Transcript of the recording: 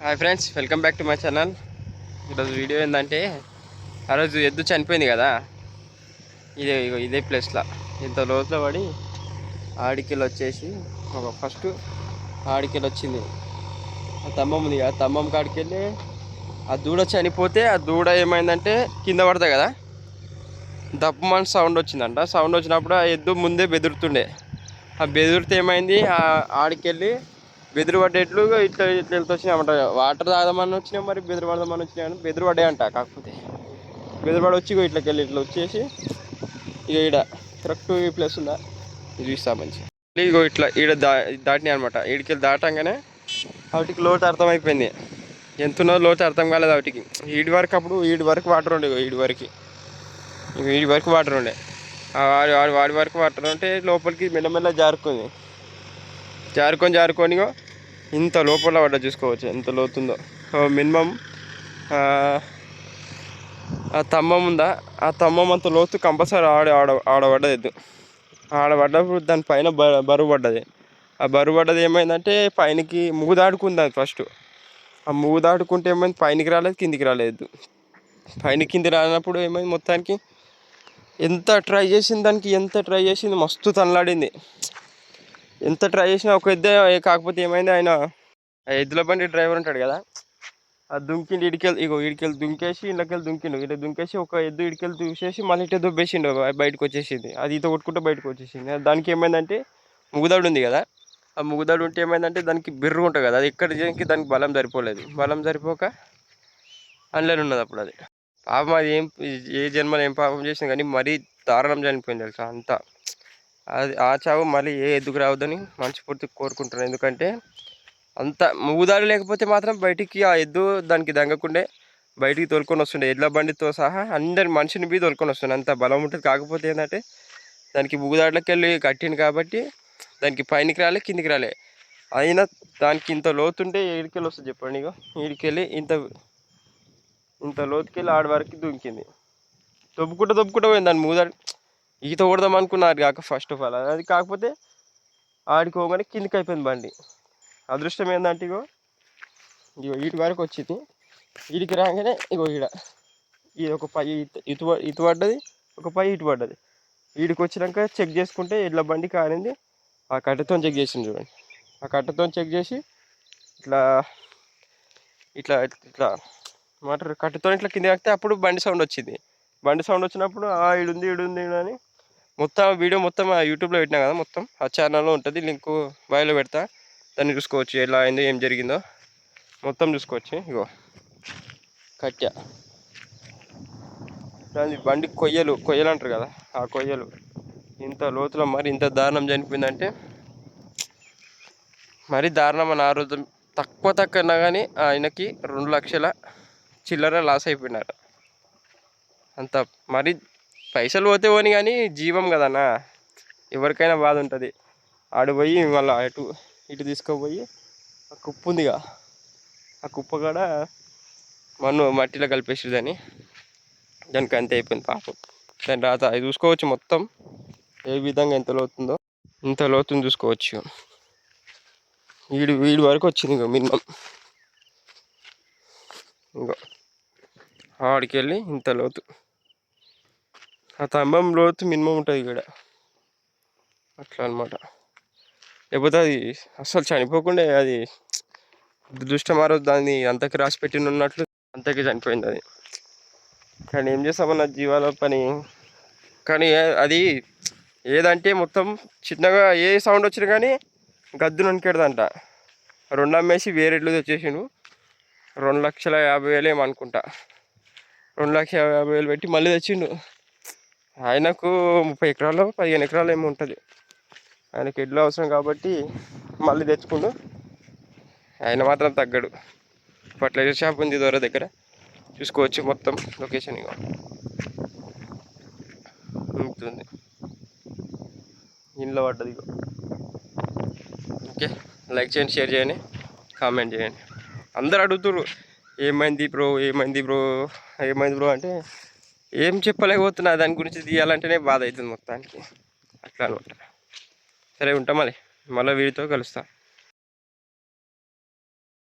Hi friends welcome back to my channel ఈరోజు video ఏంటంటే ఆ రోజు ఎద్దు చనిపోయింది కదా. ఇదే ఇగో ఇదే ప్లేస్లో ఇంత లోతులో పడి ఆడికెళ్ళి వచ్చేసి ఒక ఫస్ట్ ఆడికెళ్ళి వచ్చింది. ఆ తమ్మం ఉంది కదా తమ్మం కాడికి వెళ్ళి ఆ దూడ చనిపోతే ఆ దూడ ఏమైందంటే కింద పడతాయి కదా. దప్పమని సౌండ్ వచ్చిందంట. సౌండ్ వచ్చినప్పుడు ఆ ఎద్దు ముందే బెదురుతుండే. ఆ బెదిరితే ఏమైంది? ఆ ఆడికెళ్ళి బెదిరి పడ్డేట్లు ఇట్లా ఇట్లా వెళ్తూ వచ్చినాయన్నమాట. వాటర్ తాగదామని వచ్చినాయి మరి బెదిరి పడదామని వచ్చినాయి కానీ బెదిరి పడ్డాయంట కాకపోతే. బెదిరి పడి వచ్చి ఇట్లకి వెళ్ళి ఇట్లా వచ్చేసి ఇక ఈడ కరెక్ట్ ఈ ప్లేస్ ఉందా? ఇది చూస్తా మంచి ఇగో ఇట్లా ఈడ దా దాటినాయి అనమాట ఈడికెళ్ళి దాటంగానే వాటికి లోతు అర్థమైపోయింది. ఎంత ఉన్నదో లోతు అర్థం కాలేదు వాటికి ఈడి వరకు అప్పుడు ఈడి వరకు వాటర్ ఉండే ఈడి వరకు. ఇక ఈడి వరకు వాటర్ ఉండే. ఆ వాడి వాడి వాడి వరకు వాటర్ ఉంటే లోపలికి మెల్లమెల్ల జారుకుంది. జారుకొని జారుకొనిగో ఇంత లోపల పడ్డ చూసుకోవచ్చు. ఎంత లోతుందో. మినిమం ఆ తమ్మం ఉందా? ఆ తమ్మం అంత లోతు కంపల్సరీ ఆడ ఆడ ఆడబడ్డది ఎద్దు ఆడబడ్డప్పుడు దానిపైన బ బరువు పడ్డది. ఆ బరువు పడ్డది ఏమైందంటే పైనకి ముగ్గు దాడుకుంది అది ఫస్ట్. ఆ ముగ్గు దాటుకుంటే ఏమైంది? పైనకి రాలేదు కిందికి రాలేదు. పైన కింది రానప్పుడు ఏమైంది? మొత్తానికి ఎంత ట్రై చేసింది దానికి ఎంత ట్రై చేసింది? మస్తు తనలాడింది. ఎంత ట్రై చేసినా ఒక ఎద్దే కాకపోతే ఏమైంది ఆయన ఆ ఎద్దుల బండి డ్రైవర్ ఉంటాడు కదా ఆ దుంకిండి ఇడికెళ్ళి ఇగో ఇడికెళ్ళి దుంకేసి ఇళ్ళకెళ్ళి దుంకిండు. ఇట్లా దుంకేసి ఒక ఎద్దు ఇడికెళ్ళి దూసేసి మళ్ళీ ఇట్లా దుబ్బేసిండు బయటకు వచ్చేసింది. అది ఈత కొట్టుకుంటూ బయటకు వచ్చేసింది. దానికి ఏమైందంటే ముగుదాడు ఉంది కదా ఆ ముగుదాడు ఉంటే ఏమైందంటే దానికి బిర్రు ఉంటుంది కదా అది ఎక్కడ చేయడానికి దానికి బలం సరిపోలేదు. బలం సరిపోక అందులోనే ఉన్నది అప్పుడు అది. పాపం అది ఏం ఏ జన్మలో ఏం పాపం చేసింది కానీ మరీ దారుణం చనిపోయింది తెలుసా అంతా. అది ఆ చావు మళ్ళీ ఏ ఎదుగు రావద్దని మనస్ఫూర్తిగా కోరుకుంటున్నాను. ఎందుకంటే అంత మూదాలు లేకపోతే మాత్రం బయటికి ఆ ఎద్దు దానికి దంగకుండే బయటికి తోలుకొని వస్తుండే. ఎడ్ల బండితో సహా అందరి మనిషిని బీ తోలుకొని వస్తుండే. అంత బలం ఉంటుంది. కాకపోతే ఏంటంటే దానికి ముగుదాట్లకి వెళ్ళి కట్టింది కాబట్టి దానికి పైనకి రాలే కిందికి రాలే. అయినా దానికి ఇంత లోతుంటే ఏడికెళ్ళి వస్తుంది చెప్పండి ఇక ఈడికెళ్ళి ఇంత ఇంత లోతుకెళ్ళి ఆడ వరకు దుంకింది. దొబ్బుకుంటూ దొబ్బుకుంటూ పోయింది దాని మూదాడు ఈత కొడదాం అనుకున్నారు కాక ఫస్ట్ ఆఫ్ ఆల్ అది కాకపోతే ఆడికి పోగానే కిందికి అయిపోయింది బండి. అదృష్టం ఏంటంటే ఇగో ఇగో వీటి వరకు వచ్చింది. వీడికి రాగానే ఇగో ఈడ ఇది ఒక పై ఇటు ఇటు పడ్డది ఒక పై ఇటు పడ్డది. వీడికి వచ్చినాక చెక్ చేసుకుంటే ఇట్లా బండి కానింది ఆ కట్టెతో చెక్ చేసింది చూడండి. ఆ కట్టెతో చెక్ చేసి ఇట్లా ఇట్లా ఇట్లా మాటర్ కట్టెతో ఇట్లా కింద కాకితే అప్పుడు బండి సౌండ్ వచ్చింది. బండి సౌండ్ వచ్చినప్పుడు ఆ ఈడుంది ఈడుంది ఈడు అని మొత్తం వీడియో మొత్తం ఆ యూట్యూబ్లో పెట్టినా కదా మొత్తం. ఆ ఛానల్లో ఉంటుంది లింక్ బాయ్లో పెడతా. దాన్ని చూసుకోవచ్చు ఎలా అయిందో ఏం జరిగిందో. మొత్తం చూసుకోవచ్చు ఇగో. కట్ట. దాని బండి కొయ్యలు కొయ్యలు అంటారు కదా ఆ కొయ్యలు. ఇంత లోతులో మరి ఇంత దారుణం చనిపోయిందంటే మరి దారుణం అని ఆ రోజు తక్కువ తక్కువ అన్నా కానీ ఆయనకి రెండు లక్షల చిల్లర లాస్ అయిపోయినారు. అంత మరి పైసలు పోతే పోని కానీ జీవం కదన్నా. ఎవరికైనా బాధ ఉంటుంది. ఆడు పోయి మళ్ళీ అటు ఇటు తీసుకుపోయి ఆ కుప్ప ఉందిగా. ఆ కుప్ప కూడా మన్ను మట్టిలో కలిపేసి దాన్ని. దానికి అంతే అయిపోయింది పాపం. దాని రాత అది చూసుకోవచ్చు మొత్తం. ఏ విధంగా ఎంత లోతుందో ఇంత లోతుని చూసుకోవచ్చు వీడి వీడి వరకు వచ్చింది ఇంకో మినిమం. ఇంకో. ఆడికి వెళ్ళి ఇంత లోతు. ఆ స్తంభం లోతు మినిమం ఉంటుంది ఇక్కడ. అట్లా అనమాట లేకపోతే అది అస్సలు చనిపోకుండా అది దుష్టమారో ఆ రోజు దాన్ని అంతకి రాసి పెట్టిన ఉన్నట్లు అంతకి చనిపోయింది అది. కానీ ఏం చేస్తామన్న జీవాల పని. కానీ అది ఏదంటే మొత్తం చిన్నగా ఏ సౌండ్ వచ్చినా కానీ గద్దు నొనికెడదంట. రెండు అమ్మేసి వేరే ఇల్లు తెచ్చేసిండు. రెండు లక్షల యాభై వేలు ఏమనుకుంటా అనుకుంటా. రెండు లక్షల యాభై వేలు పెట్టి మళ్ళీ తెచ్చిండు. ఆయనకు ముప్పై ఎకరాలు పదిహేను ఎకరాలు ఏమి ఉంటుంది. ఆయనకి ఎడ్లు అవసరం కాబట్టి మళ్ళీ తెచ్చుకుండు. ఆయన మాత్రం తగ్గడు. ఫర్టిలైజర్ షాప్ ఉంది దూర దగ్గర. చూసుకోవచ్చు మొత్తం లొకేషన్ ఇక ఉంటుంది ఇంట్లో పడ్డది ఓకే లైక్ చేయండి షేర్ చేయండి కామెంట్ చేయండి. అందరు అడుగుతున్నారు ఏమైంది బ్రో ఏమైంది బ్రో ఏమైంది బ్రో అంటే ఏం చెప్పలేకపోతున్నా దాని గురించి తీయాలంటేనే బాధ అవుతుంది మొత్తానికి. అట్లా అనమాట. సరే ఉంటాం మరి మళ్ళీ వీడితో కలుస్తాను